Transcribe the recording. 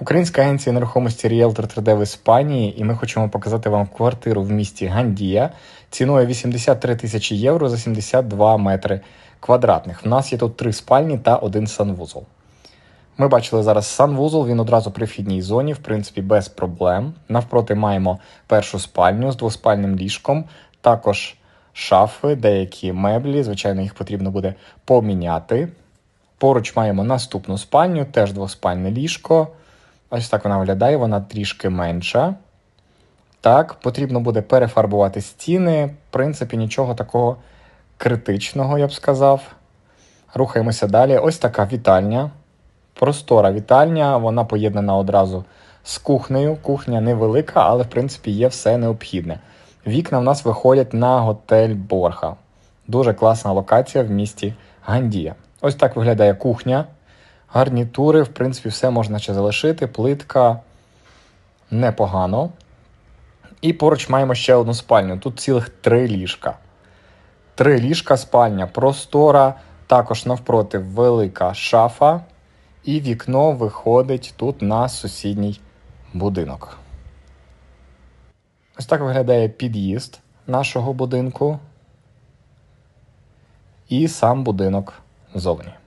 Українська агенція нерухомості Realtor 3D в Іспанії, і ми хочемо показати вам квартиру в місті Гандія ціною 83 тисячі євро за 72 метри квадратних. У нас є тут три спальні та один санвузол. Ми бачили зараз санвузол, він одразу при вхідній зоні, в принципі, без проблем. Навпроти маємо першу спальню з двоспальним ліжком, також шафи, деякі меблі. Звичайно, їх потрібно буде поміняти. Поруч маємо наступну спальню, теж двоспальне ліжко. Ось так вона виглядає, вона трішки менша. Так, потрібно буде перефарбувати стіни. В принципі, нічого такого критичного, я б сказав. Рухаємося далі. Ось така вітальня. Простора вітальня, вона поєднана одразу з кухнею. Кухня невелика, але в принципі є все необхідне. Вікна в нас виходять на готель Борха. Дуже класна локація в місті Гандія. Ось так виглядає кухня. Гарнітури, в принципі, все можна ще залишити. Плитка непогано. І поруч маємо ще одну спальню. Тут цілих три ліжка. Три ліжка, спальня простора, також навпроти велика шафа. І вікно виходить тут на сусідній будинок. Ось так виглядає під'їзд нашого будинку. І сам будинок зовні.